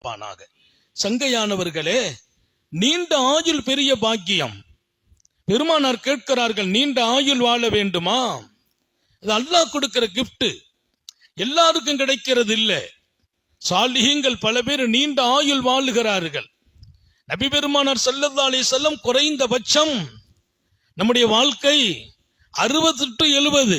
பானாக சங்கையானவர்களே நீண்ட ஆயுள் பெரிய பாக்கியம். பெருமானார் கேட்கிறார்கள் நீண்ட ஆயுள் வாழ வேண்டுமா? அது அல்லாஹ் கொடுக்கிற gift. எல்லாருக்கும் கிடைக்கிறது இல்லை சாலிகங்கள் பல பேர் நீண்ட ஆயுள் வாழுகிறார்கள். நபி பெருமானார் ஸல்லல்லாஹு அலி செல்லம் குறைந்தபட்சம் நம்முடைய வாழ்க்கை அறுபது டு எழுபது.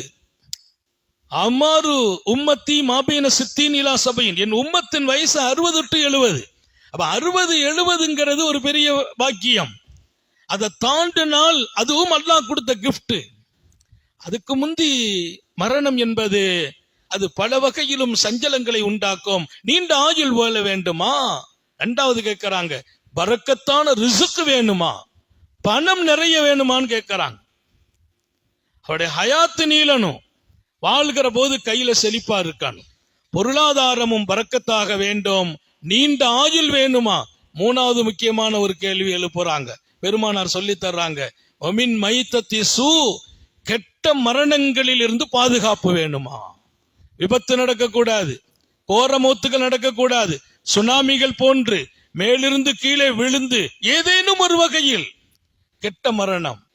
அமாரு உம்மத்தி மாபீன சித்தீன் இலா சபையின். என் உம்மத்தின் வயசு அறுபது டு எழுபது. அப்ப அறுபது எழுபதுங்கிறது ஒரு பெரிய பாக்கியம். அதை தாண்டினால் அதுவும் அல்லாஹ் கொடுத்த கிஃப்ட் அதுக்கு முந்தி மரணம் என்பது அது பல வகையிலும் சஞ்சலங்களை உண்டாக்கும். நீண்ட ஆயுள் வாழ வேண்டுமா? ரெண்டாவது கேட்கிறாங்க பறக்கத்தான ரிசுக்கு வேணுமா? பணம் நிறைய வேணுமான்னு கேட்கிறாங்க. அவருடைய ஹயாத்து நீளனும் வாழ்கிற போது கையில செழிப்பா இருக்கான். பொருளாதாரமும் பறக்கத்தாக வேண்டும். நீண்ட ஆயுள் வேணுமா? மூணாவது முக்கியமான ஒரு கேள்வி எழுப்புறாங்க. பெருமானார் சொல்லி தர்றாங்க. ஒமின் மைத்தத்தி சூ கெட்ட மரணங்களில் இருந்து பாதுகாப்பு வேணுமா? விபத்து நடக்கக்கூடாது. கோரமூத்துகள் நடக்கக்கூடாது. சுனாமிகள் போன்று மேலிருந்து கீழே விழுந்து ஏதேனும் ஒரு வகையில் கெட்ட மரணம்.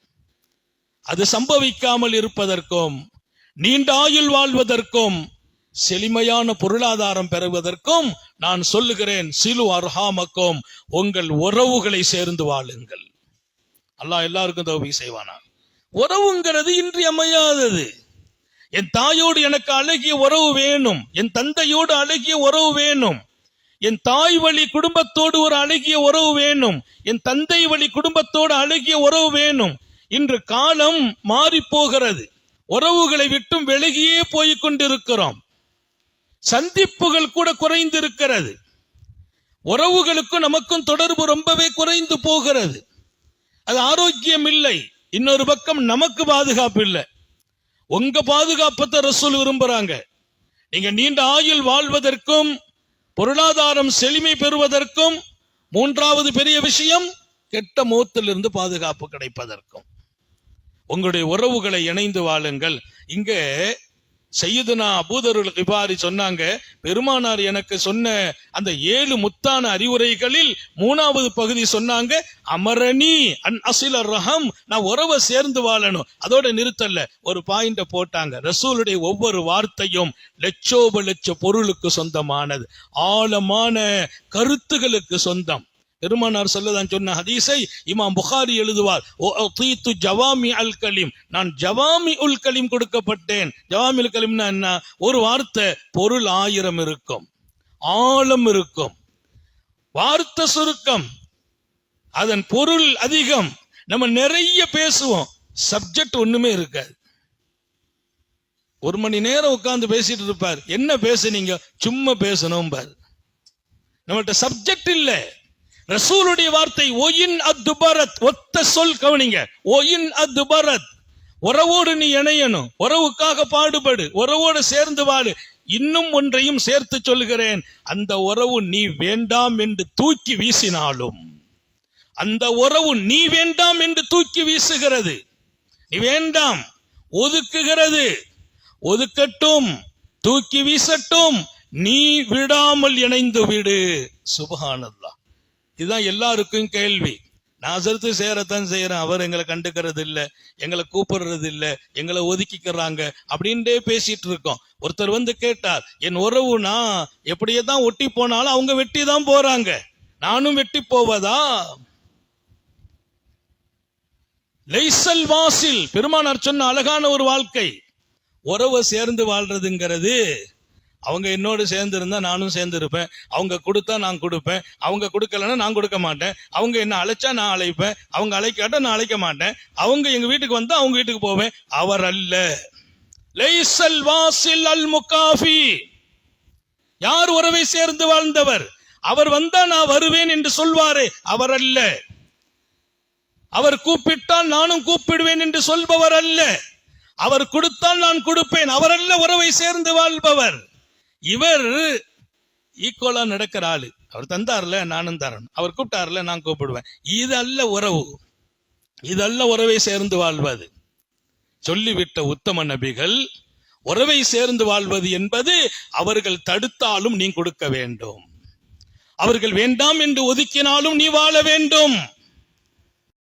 அது சம்பவிக்காமல் இருப்பதற்கும் நீண்ட ஆயுள் வாழ்வதற்கும் செழுமையான பொருளாதாரம் பெறுவதற்கும் நான் சொல்லுகிறேன் சிலு அர்ஹாமக்கும் உங்கள் உறவுகளை சேர்ந்து வாழுங்கள். அல்லாஹ் எல்லாருக்கும் தோவி செய்வானா? உறவுங்கிறது இன்றியமையாதது. என் தாயோடு எனக்கு அழகிய உறவு வேணும். என் தந்தையோடு அழகிய உறவு வேணும். என் தாய் வழி குடும்பத்தோடு ஒரு அழகிய உறவு வேணும். என் தந்தை வழி குடும்பத்தோடு அழகிய உறவு வேணும். இன்று காலம் மாறி போகிறது உறவுகளை விட்டும் விலகியே போய் கொண்டிருக்கிறோம். சந்திப்புகள் கூட குறைந்திருக்கிறது. உறவுகளுக்கும் நமக்கும் தொடர்பு ரொம்பவே குறைந்து போகிறது. அது ஆரோக்கியம் இல்லை இன்னொரு பக்கம் நமக்கு பாதுகாப்பு இல்லை. உங்க பாதுகாப்பத்தை ரசூல் விரும்புறாங்க. நீங்க நீண்ட ஆயுள் வாழ்வதற்கும் பொருளாதாரம் செழுமை பெறுவதற்கும் மூன்றாவது பெரிய விஷயம் கெட்ட மூத்திலிருந்து பாதுகாப்பு கிடைப்பதற்கும். உங்களுடைய உறவுகளை இணைந்து வாழுங்கள். இங்க செய்யுதுனா அபூதருள் கிபாரி சொன்னாங்க பெருமானார் எனக்கு சொன்ன அந்த ஏழு முத்தான அறிவுரைகளில் மூணாவது பகுதி சொன்னாங்க அமரணி அன் அசில ரஹம் நான் உறவை சேர்ந்து வாழணும். அதோட நிறுத்தல ஒரு பாயிண்ட போட்டாங்க. ரசூலுடைய ஒவ்வொரு வார்த்தையும் லட்சோப லட்ச பொருளுக்கு சொந்தமானது. ஆழமான கருத்துகளுக்கு சொந்தம். பெருமானார் சொல்லதான் சொன்ன ஹதீஸை இமாம் புகாரி எழுதுவார். "ஓ ஜவாமி அல் கலீம். நான் ஜவாமி உல் கலீம் கொடுக்கப்பட்டேன். ஜவாமி உல் கலீம்னா என்ன? ஒரு வார்த்தை பொருள் ஆயிரம் இருக்கும் ஆழம் இருக்கும் வார்த்தை சுருக்கம் அதன் பொருள் அதிகம். நம்ம நிறைய பேசுவோம் சப்ஜெக்ட் ஒண்ணுமே இருக்காது. ஒரு மணி நேரம் உட்கார்ந்து பேசிட்டு இருப்பார். என்ன பேசுனீங்க? சும்மா பேசணும் பார் நம்மள்ட்ட சப்ஜெக்ட் இல்லை. ரசூலுடைய வார்த்தை ஒயின் அத்துபரத் ஒத்த சொல் கவனிங்க. ஒயின் அத்துபரத் உறவோடு நீ இணையணும். உறவுக்காக பாடுபடு. உறவோடு சேர்ந்து வாடு இன்னும் ஒன்றையும் சேர்த்து சொல்கிறேன் அந்த உறவு நீ வேண்டாம் என்று தூக்கி வீசினாலும். அந்த உறவு நீ வேண்டாம் என்று தூக்கி வீசுகிறது. நீ வேண்டாம். ஒதுக்குகிறது. ஒதுக்கட்டும். தூக்கி வீசட்டும். நீ விடாமல் இணைந்து விடு. சுபஹானல்லா இதுதான் எல்லாருக்கும் கேள்வி. நான் செலுத்து சேரத்தான் செய்யறேன் அவர் எங்களை கண்டுக்கிறது இல்லை எங்களை கூப்பிடுறது இல்லை எங்களை ஒதுக்கிக்கிறாங்க அப்படின்ட்டே பேசிட்டு இருக்கோம். ஒருத்தர் வந்து கேட்டார் என் உறவுனா எப்படியே தான் ஒட்டி போனாலும் அவங்க வெட்டி தான் போறாங்க. நானும் வெட்டி போவதா? லைசல் வாசில் பெருமானார் சொன்ன அழகான ஒரு வாழ்க்கை. உறவை சேர்ந்து வாழ்றதுங்கிறது அவங்க என்னோடு சேர்ந்து இருந்தா நானும் சேர்ந்து இருப்பேன் அவங்க கொடுத்தா நான் கொடுப்பேன். அவங்க கொடுக்கலன்னா நான் கொடுக்க மாட்டேன். அவங்க என்ன அழைச்சா நான் அழைப்பேன். அவங்க அழைக்காட்டா நான் அழைக்க மாட்டேன். அவங்க எங்க வீட்டுக்கு வந்தா அவங்க வீட்டுக்கு போவேன். அவர் அல்ல. லைசல் வாசில் அல் முகாஃபி. யார் உறவை சேர்ந்து வாழ்ந்தவர்? அவர் வந்தா நான் வருவேன் என்று சொல்வாரே. அவர் அல்ல. அவர் கூப்பிட்டால் நானும் கூப்பிடுவேன் என்று சொல்பவர் அல்ல. அவர் கொடுத்தால் நான் கொடுப்பேன். அவரல்ல உறவை சேர்ந்து வாழ்பவர். இவர் ஈக்குவலா நடக்கிற ஆளு. அவர் தந்தார்ல நானும் தரணும். அவர் கூப்பிட்டார்ல நான் கூப்பிடுவேன். இது அல்ல உறவு. இதல்ல உறவை சேர்ந்து வாழ்வது. சொல்லிவிட்ட உத்தம நபிகள் உறவை சேர்ந்து வாழ்வது என்பது அவர்கள் தடுத்தாலும் நீ கொடுக்க வேண்டும். அவர்கள் வேண்டாம் என்று ஒதுக்கினாலும் நீ வாழ வேண்டும்.